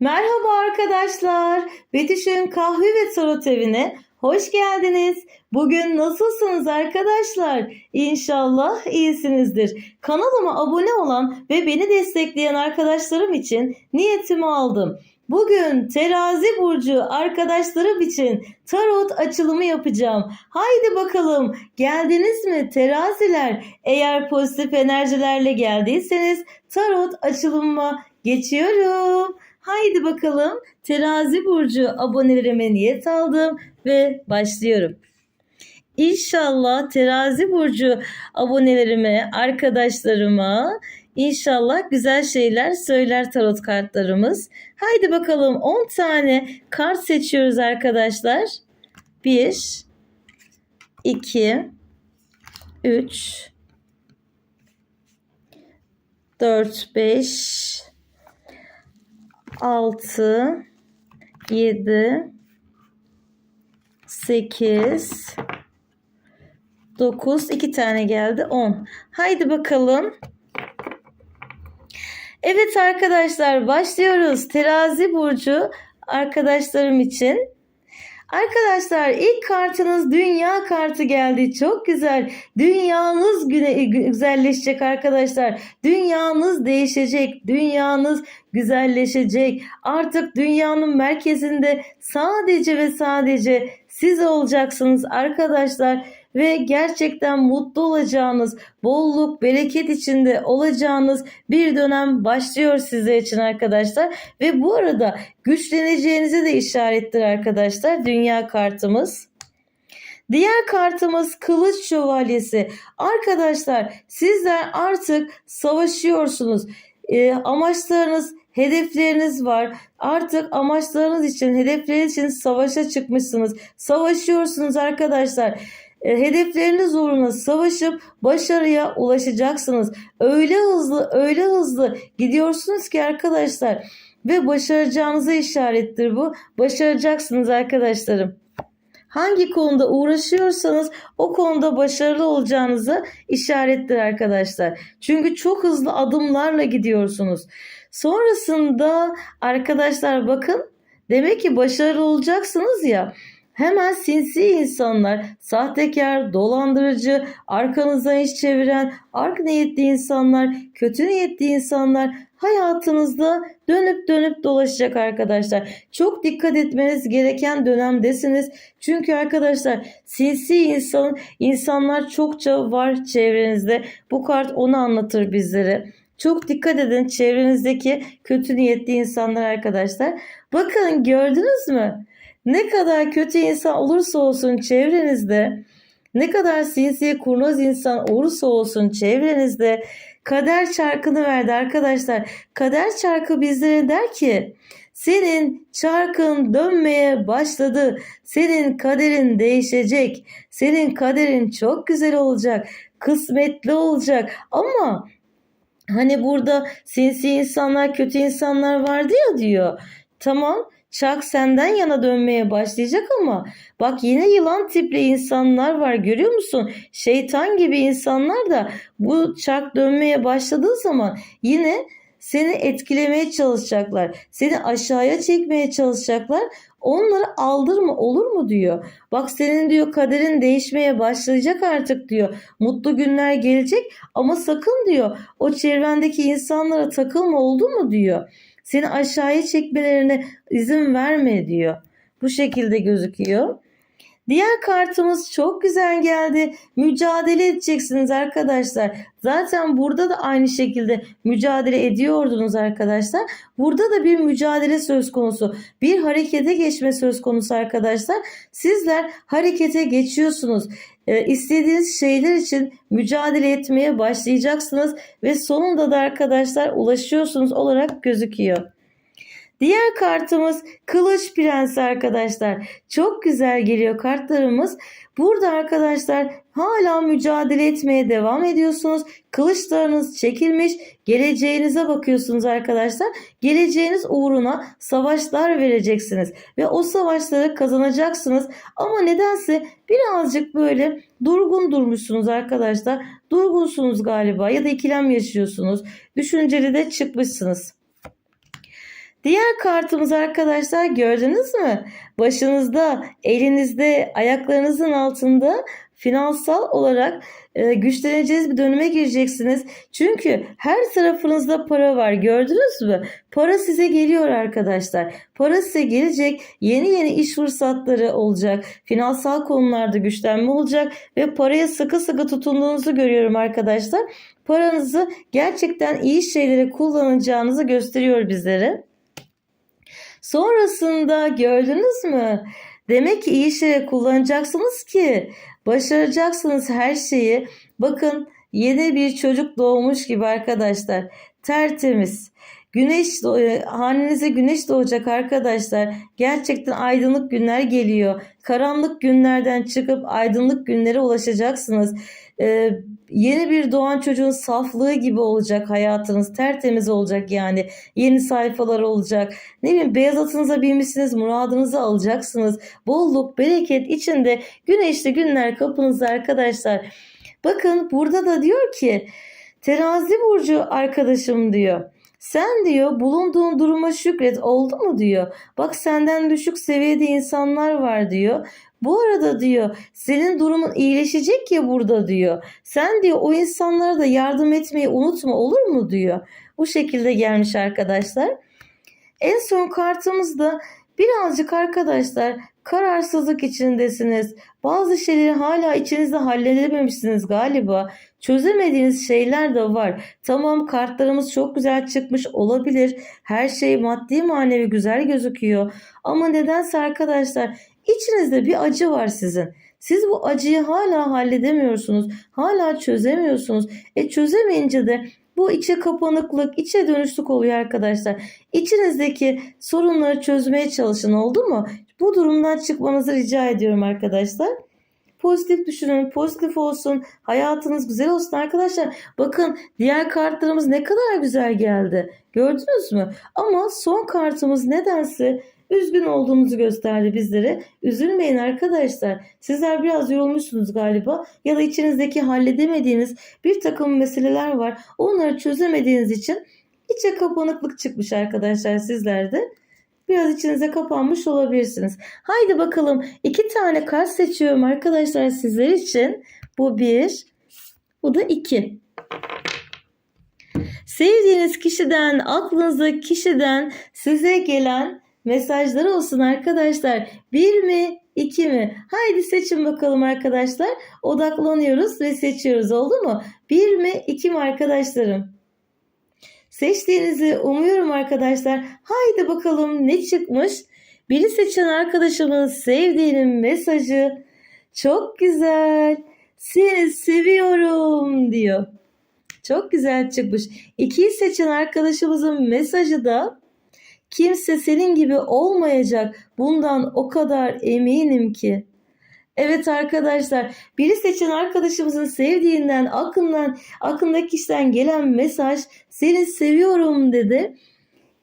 Merhaba arkadaşlar. Betüş'ün kahve ve tarot evine hoş geldiniz. Bugün nasılsınız arkadaşlar? İnşallah iyisinizdir. Kanalıma abone olan ve beni destekleyen arkadaşlarım için niyetimi aldım. Bugün terazi burcu arkadaşlarım için tarot açılımı yapacağım. Haydi bakalım geldiniz mi teraziler? Eğer pozitif enerjilerle geldiyseniz tarot açılımıma geçiyorum. Haydi bakalım terazi burcu abonelerime niyet aldım ve başlıyorum. İnşallah terazi burcu abonelerime, arkadaşlarıma inşallah güzel şeyler söyler tarot kartlarımız. Haydi bakalım 10 tane kart seçiyoruz arkadaşlar. 1 2 3 4 5 6 7 8 9 2 tane geldi 10. Haydi bakalım. Evet arkadaşlar başlıyoruz. Terazi burcu arkadaşlarım için. Arkadaşlar ilk kartınız dünya kartı geldi. Çok güzel. Dünyanız güne güzelleşecek arkadaşlar. Dünyanız değişecek. Dünyanız güzelleşecek. Artık dünyanın merkezinde sadece ve sadece siz olacaksınız arkadaşlar ve gerçekten mutlu olacağınız, bolluk, bereket içinde olacağınız bir dönem başlıyor sizler için arkadaşlar. Ve bu arada güçleneceğinizi de işarettir arkadaşlar dünya kartımız. Diğer kartımız Kılıç Şövalyesi. Arkadaşlar sizler artık savaşıyorsunuz. E, amaçlarınız, hedefleriniz var. Artık amaçlarınız için, hedefleriniz için savaşa çıkmışsınız. Savaşıyorsunuz arkadaşlar. E, hedefleriniz uğruna savaşıp başarıya ulaşacaksınız. Öyle hızlı, öyle hızlı gidiyorsunuz ki arkadaşlar ve başaracağınıza işarettir bu. Başaracaksınız arkadaşlarım. Hangi konuda uğraşıyorsanız o konuda başarılı olacağınıza işarettir arkadaşlar. Çünkü çok hızlı adımlarla gidiyorsunuz. Sonrasında arkadaşlar bakın demek ki başarılı olacaksınız ya. Hemen sinsi insanlar, sahtekar, dolandırıcı, arkanızdan iş çeviren, ark niyetli insanlar, kötü niyetli insanlar hayatınızda dönüp dönüp dolaşacak arkadaşlar. Çok dikkat etmeniz gereken dönemdesiniz. Çünkü arkadaşlar sinsi insan, insanlar çokça var çevrenizde. Bu kart onu anlatır bizlere. Çok dikkat edin çevrenizdeki kötü niyetli insanlar arkadaşlar. Bakın gördünüz mü? Ne kadar kötü insan olursa olsun çevrenizde, ne kadar sinsi kurnaz insan olursa olsun çevrenizde kader çarkını verdi arkadaşlar. Kader çarkı bizlere der ki senin çarkın dönmeye başladı. Senin kaderin değişecek. Senin kaderin çok güzel olacak. Kısmetli olacak. Ama hani burada sinsi insanlar, kötü insanlar vardı ya diyor. Tamam çark senden yana dönmeye başlayacak ama bak yine yılan tipli insanlar var görüyor musun? Şeytan gibi insanlar da bu çark dönmeye başladığı zaman yine seni etkilemeye çalışacaklar. Seni aşağıya çekmeye çalışacaklar. Onları aldırma olur mu diyor. Bak senin diyor kaderin değişmeye başlayacak artık diyor. Mutlu günler gelecek ama sakın diyor o çevrendeki insanlara takılma oldu mu diyor. Seni aşağıya çekmelerine izin verme diyor. Bu şekilde gözüküyor. Diğer kartımız çok güzel geldi. Mücadele edeceksiniz arkadaşlar. Zaten burada da aynı şekilde mücadele ediyordunuz arkadaşlar. Burada da bir mücadele söz konusu. Bir harekete geçme söz konusu arkadaşlar. Sizler harekete geçiyorsunuz. Ee, istediğiniz şeyler için mücadele etmeye başlayacaksınız ve sonunda da arkadaşlar ulaşıyorsunuz olarak gözüküyor. Diğer kartımız Kılıç Prensi arkadaşlar. Çok güzel geliyor kartlarımız. Burada arkadaşlar hala mücadele etmeye devam ediyorsunuz. Kılıçlarınız çekilmiş. Geleceğinize bakıyorsunuz arkadaşlar. Geleceğiniz uğruna savaşlar vereceksiniz. Ve o savaşları kazanacaksınız. Ama nedense birazcık böyle durgun durmuşsunuz arkadaşlar. Durgunsunuz galiba ya da ikilem yaşıyorsunuz. Düşünceli de çıkmışsınız. Diğer kartımız arkadaşlar gördünüz mü? Başınızda, elinizde, ayaklarınızın altında finansal olarak e, güçleneceğiz bir döneme gireceksiniz. Çünkü her tarafınızda para var. Gördünüz mü? Para size geliyor arkadaşlar. Para size gelecek. Yeni yeni iş fırsatları olacak. Finansal konularda güçlenme olacak ve paraya sıkı sıkı tutunduğunuzu görüyorum arkadaşlar. Paranızı gerçekten iyi şeylere kullanacağınızı gösteriyor bizlere. Sonrasında gördünüz mü? Demek ki iyi şeye kullanacaksınız ki başaracaksınız her şeyi. Bakın yeni bir çocuk doğmuş gibi arkadaşlar. Tertemiz. Güneş doğ- hanenize güneş doğacak arkadaşlar. Gerçekten aydınlık günler geliyor. Karanlık günlerden çıkıp aydınlık günlere ulaşacaksınız. Ee, yeni bir doğan çocuğun saflığı gibi olacak hayatınız. Tertemiz olacak yani. Yeni sayfalar olacak. Ne bileyim beyaz atınıza binmişsiniz muradınızı alacaksınız. Bolluk, bereket içinde güneşli günler kapınızda arkadaşlar. Bakın burada da diyor ki terazi burcu arkadaşım diyor. Sen diyor bulunduğun duruma şükret oldu mu diyor. Bak senden düşük seviyede insanlar var diyor. Bu arada diyor senin durumun iyileşecek ya burada diyor. Sen diyor o insanlara da yardım etmeyi unutma olur mu diyor. Bu şekilde gelmiş arkadaşlar. En son kartımızda birazcık arkadaşlar kararsızlık içindesiniz. Bazı şeyleri hala içinizde halledememişsiniz galiba. Çözemediğiniz şeyler de var. Tamam kartlarımız çok güzel çıkmış olabilir. Her şey maddi manevi güzel gözüküyor. Ama nedense arkadaşlar içinizde bir acı var sizin. Siz bu acıyı hala halledemiyorsunuz. Hala çözemiyorsunuz. E çözemeyince de bu içe kapanıklık, içe dönüşlük oluyor arkadaşlar. İçinizdeki sorunları çözmeye çalışın oldu mu? Bu durumdan çıkmanızı rica ediyorum arkadaşlar. Pozitif düşünün, pozitif olsun, hayatınız güzel olsun arkadaşlar. Bakın diğer kartlarımız ne kadar güzel geldi. Gördünüz mü? Ama son kartımız nedense üzgün olduğumuzu gösterdi bizlere. Üzülmeyin arkadaşlar. Sizler biraz yorulmuşsunuz galiba ya da içinizdeki halledemediğiniz bir takım meseleler var. Onları çözemediğiniz için içe kapanıklık çıkmış arkadaşlar sizlerde. Biraz içinize kapanmış olabilirsiniz. Haydi bakalım iki tane kart seçiyorum arkadaşlar sizler için. Bu bir, bu da iki. Sevdiğiniz kişiden, aklınızdaki kişiden size gelen mesajlar olsun arkadaşlar. Bir mi, iki mi? Haydi seçin bakalım arkadaşlar. Odaklanıyoruz ve seçiyoruz oldu mu? Bir mi, iki mi arkadaşlarım? Seçtiğinizi umuyorum arkadaşlar. Haydi bakalım ne çıkmış? Biri seçen arkadaşımın sevdiğinin mesajı çok güzel. Seni seviyorum diyor. Çok güzel çıkmış. İkiyi seçen arkadaşımızın mesajı da kimse senin gibi olmayacak. Bundan o kadar eminim ki. Evet arkadaşlar, biri seçen arkadaşımızın sevdiğinden, aklından, aklındaki kişiden gelen mesaj seni seviyorum dedi.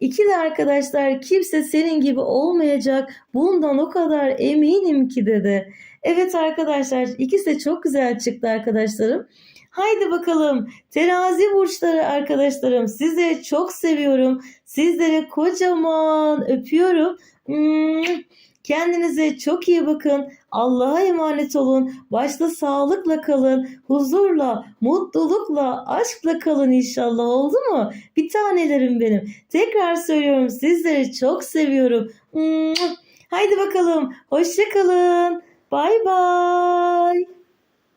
İki arkadaşlar kimse senin gibi olmayacak. Bundan o kadar eminim ki dedi. Evet arkadaşlar ikisi de çok güzel çıktı arkadaşlarım. Haydi bakalım terazi burçları arkadaşlarım sizleri çok seviyorum. Sizleri kocaman öpüyorum. Kendinize çok iyi bakın. Allah'a emanet olun. Başta sağlıkla kalın. Huzurla, mutlulukla, aşkla kalın inşallah oldu mu? Bir tanelerim benim. Tekrar söylüyorum sizleri çok seviyorum. Haydi bakalım. Hoşça kalın. Bay bay.